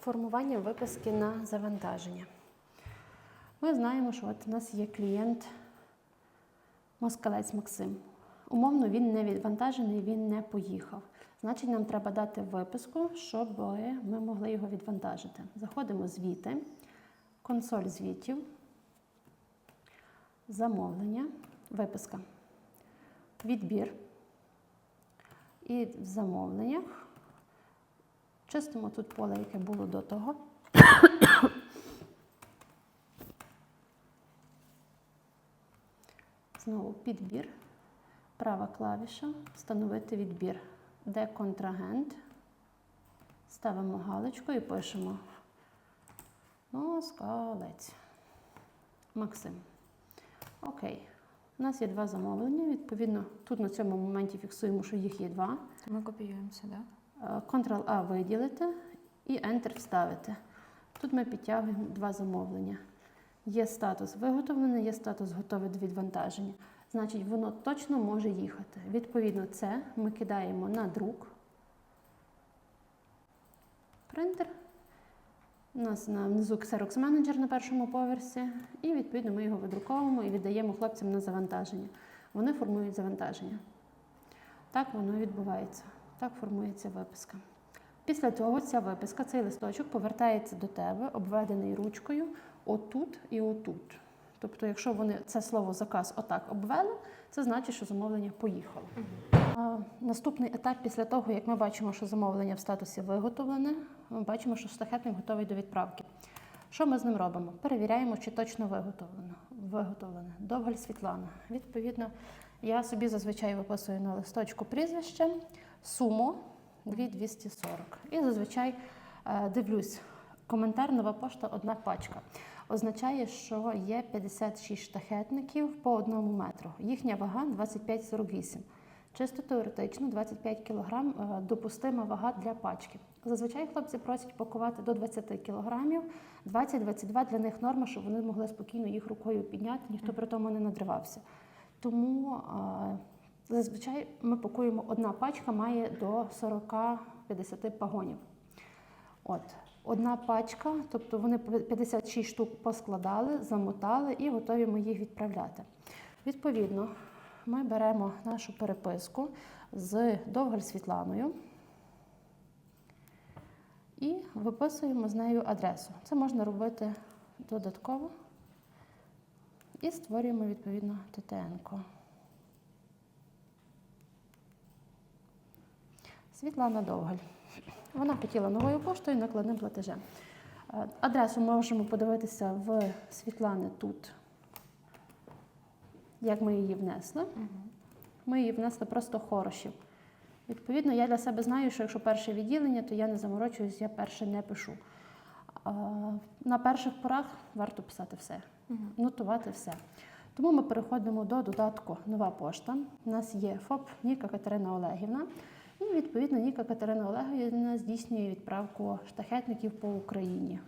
формування виписки на завантаження. Ми знаємо, що от у нас є клієнт Москалець Максим. Умовно, він не відвантажений, він не поїхав. Значить, нам треба дати виписку, щоб ми могли його відвантажити. Заходимо звіти, консоль звітів, замовлення, виписка, відбір. І в замовленнях чистимо тут поле, яке було до того. Знову підбір, права клавіша, встановити відбір. Де контрагент? Ставимо галочку і пишемо Москалець. Максим. Окей. У нас є два замовлення. Відповідно, тут на цьому моменті фіксуємо, що їх є два. Ми копіюємося, так? Ctrl-A виділити і Enter вставити. Тут ми підтягуємо два замовлення. Є статус виготовлений, є статус готовий до відвантаження. Значить, воно точно може їхати. Відповідно, це ми кидаємо на друк. Принтер. У нас на внизу Xerox Manager на першому поверсі. І відповідно ми його видруковуємо і віддаємо хлопцям на завантаження. Вони формують завантаження. Так воно відбувається. Так формується виписка. Після того ця виписка, цей листочок повертається до тебе, обведений ручкою отут і отут. Тобто, якщо вони це слово заказ отак обвели, це значить, що замовлення поїхало. А, наступний етап після того, як ми бачимо, що замовлення в статусі виготовлене, ми бачимо, що штахетник готовий до відправки. Що ми з ним робимо? Перевіряємо, чи точно виготовлено. Виготовлене. Довгаль Світлана. Відповідно, я собі зазвичай виписую на листочку прізвище, суму 2240. І зазвичай е, дивлюсь, коментар нова пошта одна пачка. Означає, що є 56 штахетників по одному метру. Їхня вага 25,48. Чисто теоретично 25 кг е, допустима вага для пачки. Зазвичай хлопці просять пакувати до 20 кг, 20-22 для них норма, щоб вони могли спокійно їх рукою підняти, ніхто при тому не надривався. Тому е, зазвичай ми пакуємо одна пачка має до 40-50 пагонів. От, одна пачка, тобто вони 56 штук поскладали, замотали і готові ми їх відправляти. Відповідно, ми беремо нашу переписку з Довгаль Світланою і виписуємо з нею адресу. Це можна робити додатково. І створюємо відповідно ТТН. Світлана Довгаль. Вона хотіла новою поштою накладним платежем. Е, Адресу можемо подивитися в Світлани тут, як ми її внесли. Ми її внесли просто хорошів. Відповідно, я для себе знаю, що якщо перше відділення, то я не заморочуюсь, я перше не пишу. На перших порах варто писати все, нотувати все. Тому ми переходимо до додатку Нова пошта. У нас є ФОП Ніка Катерина Олегівна. І відповідно Ніка Катерина Олегівна здійснює відправку штахетників по Україні.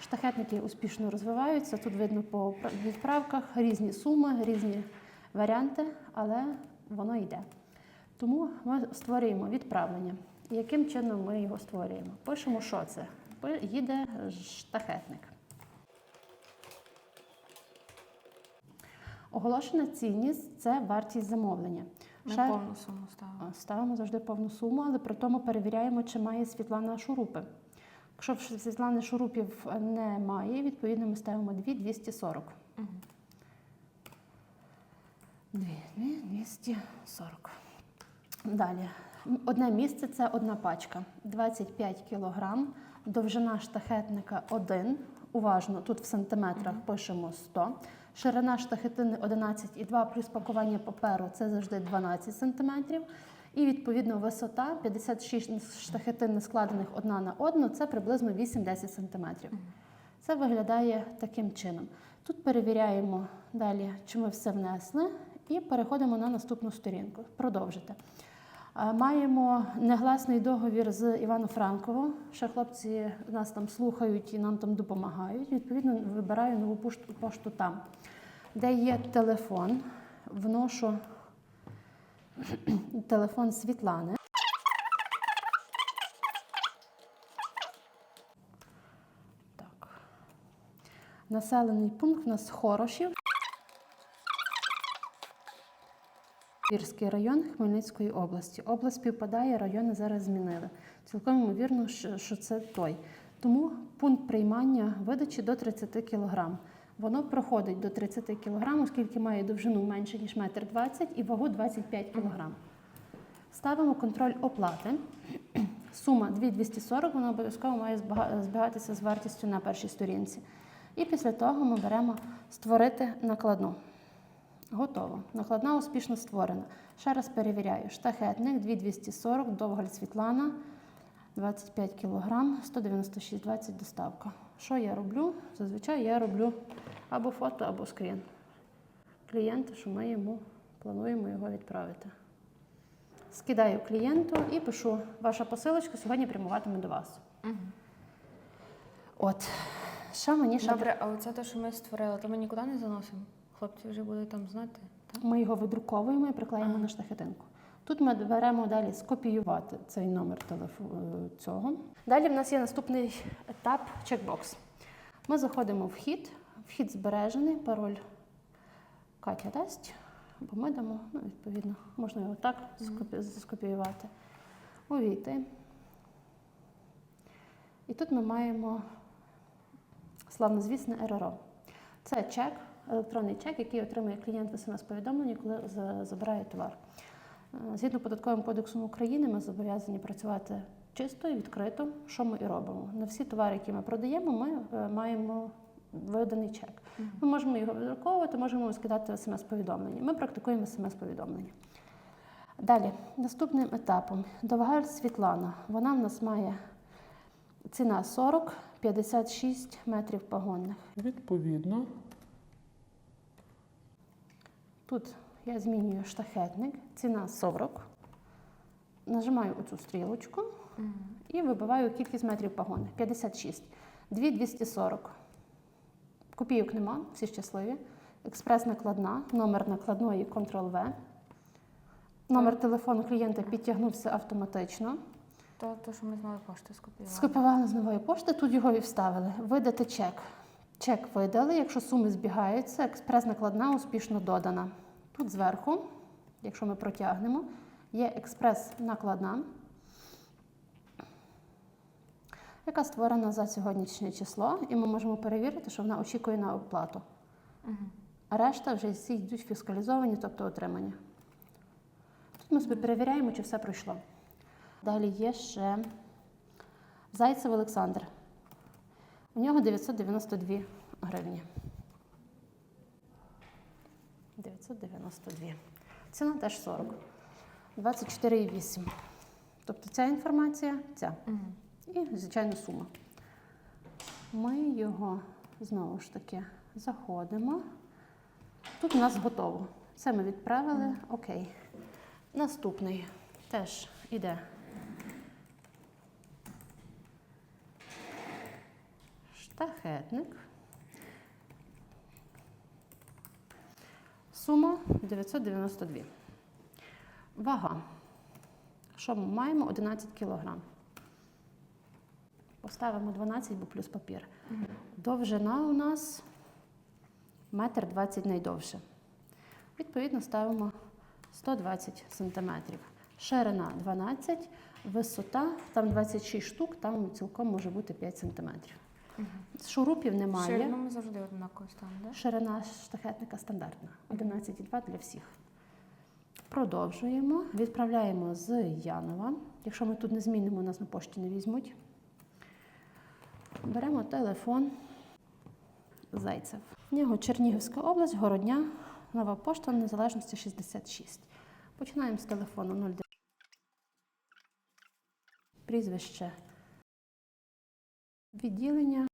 Штахетники успішно розвиваються. Тут видно по відправках різні суми, різні варіанти, але воно йде. Тому ми створюємо відправлення. Яким чином ми його створюємо? Пишемо, що це. Їде штахетник. Оголошена цінність це вартість замовлення. Ми повну суму ставимо. Ставимо завжди повну суму, але при тому перевіряємо, чи має Світлана шурупи. Якщо Світлани шурупів немає, відповідно ми ставимо 2 240. Мгм. 2 240. Далі. Одне місце це одна пачка. 25 кг. Довжина штахетника 1. Уважно, тут в сантиметрах пишемо 100. Ширина штахетини 11,2 плюс пакування паперу це завжди 12 сантиметрів. І відповідно висота 56 штахетин складених одна на одну, це приблизно 8-10 сантиметрів. Це виглядає таким чином. Тут перевіряємо далі, чи ми все внесли, і переходимо на наступну сторінку. Продовжити. Маємо негласний договір з Івану Франково. Ще хлопці нас там слухають і нам там допомагають. Відповідно, вибираю нову пошту, пошту там, де є телефон. Вношу телефон Світлани. Так. Населений пункт у нас хорошів. Вірський район Хмельницької області. Область співпадає, райони зараз змінили. Цілком ймовірно, що, це той. Тому пункт приймання видачі до 30 кг. Воно проходить до 30 кг, оскільки має довжину менше, ніж 1,20 м і вагу 25 кг. Ставимо контроль оплати. Сума 2240, вона обов'язково має збігатися з вартістю на першій сторінці. І після того ми беремо створити накладну. Готово. Накладна успішно створена. Ще раз перевіряю. Штахетник 2240, Довгаль Світлана, 25 кг, 196,20 доставка. Що я роблю? Зазвичай я роблю або фото, або скрін. Клієнта, що ми йому плануємо його відправити. Скидаю клієнту і пишу: ваша посилочка сьогодні прямуватиме до вас. Угу. От. Що мені ще Добре, а оце те, що ми створили, то ми нікуди не заносимо? Хлопці вже будуть там знати. Так? Ми його видруковуємо і приклеїмо Ага. на штахетинку. Тут ми беремо далі скопіювати цей номер телефону цього. Далі в нас є наступний етап чекбокс. Ми заходимо в вхід, вхід збережений, пароль Катя дасть, або ми дамо, ну, відповідно, можна його так скопі- скопіювати. Увійти. І тут ми маємо славнозвісне РРО. Це чек, електронний чек, який отримує клієнт в смс-повідомленні, коли забирає товар. Е, Згідно податковим кодексом України, ми зобов'язані працювати чисто і відкрито, що ми і робимо. На всі товари, які ми продаємо, ми е, маємо виданий чек. Ми можемо його видруковувати, можемо скидати смс-повідомлення. Ми практикуємо смс-повідомлення. Далі, наступним етапом Довгаль Світлана. Вона в нас має ціна 40-56 метрів погонних. Відповідно, Тут я змінюю штахетник, ціна 40. Нажимаю оцю стрілочку і вибиваю кількість метрів погони. 56. 2240. Копійок нема, всі щасливі. Експрес накладна, номер накладної Ctrl-V. Номер телефону клієнта підтягнувся автоматично. То, то, що ми з нової пошти скопіювали. Скопіювали з нової пошти, тут його і вставили. Видати чек. Чек видали, якщо суми збігаються, експрес-накладна успішно додана. Тут зверху, якщо ми протягнемо, є експрес-накладна, яка створена за сьогоднішнє число, і ми можемо перевірити, що вона очікує на оплату. А решта вже всі йдуть фіскалізовані, тобто отримані. Тут ми собі перевіряємо, чи все пройшло. Далі є ще Зайцев Олександр. У нього 992 гривні. 992. Ціна теж 40. 24,8. Тобто ця інформація, ця. І, звичайно, сума. Ми його знову ж таки заходимо. Тут у нас готово. Це ми відправили. Окей. Наступний теж іде. Штахетник. Сума 992. Вага. Що ми маємо? 11 кілограм. Поставимо 12, бо плюс папір. Довжина у нас метр 20 найдовше. Відповідно, ставимо 120 сантиметрів. Ширина 12, висота, там 26 штук, там цілком може бути 5 сантиметрів. Шурупів немає. Ширину ми завжди однаково так? Ширина штахетника стандартна 11,2 для всіх. Продовжуємо. Відправляємо з Янова. Якщо ми тут не змінимо, нас на пошті не візьмуть. Беремо телефон Зайцев. В нього Чернігівська область, Городня, Нова пошта Незалежності 66. Починаємо з телефону 09. Прізвище. Відділення.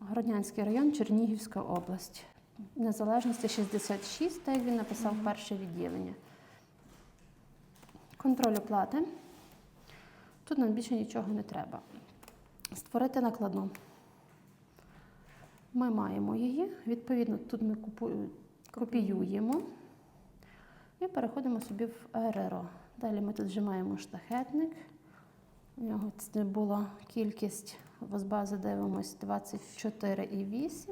Городнянський район, Чернігівська область. Незалежності 66, так він написав перше відділення. Контроль оплати. Тут нам більше нічого не треба. Створити накладну. Ми маємо її. Відповідно, тут ми копіюємо і переходимо собі в РРО. Далі ми тут вжимаємо штахетник. У нього це була кількість з бази дивимось 24,8.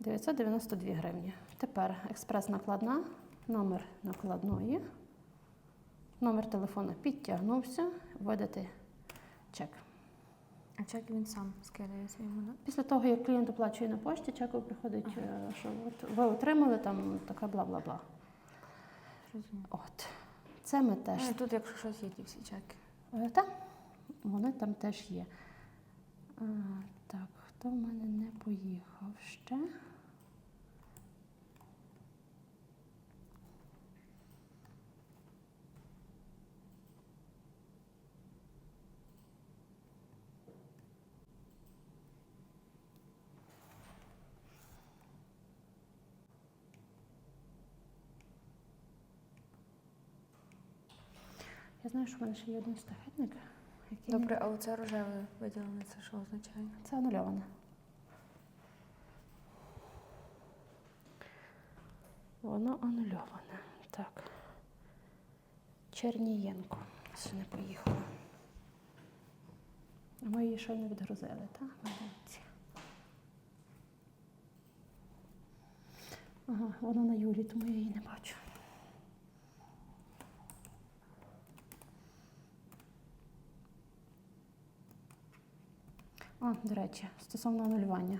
«992 гривні. Тепер експрес-накладна, номер накладної, номер телефону підтягнувся, вводити чек. А чек він сам скидає своєму, да? Після того, як клієнт оплачує на пошті, чеку приходить, е, що ви отримали там така бла-бла-бла. От. Це ми теж. Ну, тут, якщо щось є, ті всі чеки. Е, Так, вони там теж є. А, так, хто в мене не поїхав ще? Знаю, що в мене ще є один стахетник. який не- Добре, а оце рожеве виділене, це що означає? Це анульоване. Воно анульоване. Так. Чернієнко. Ще не поїхала. Ми її ще не відгрузили, так? Молодці. Ага, воно на Юлі, тому я її не бачу. А, до речі, стосовно анулювання.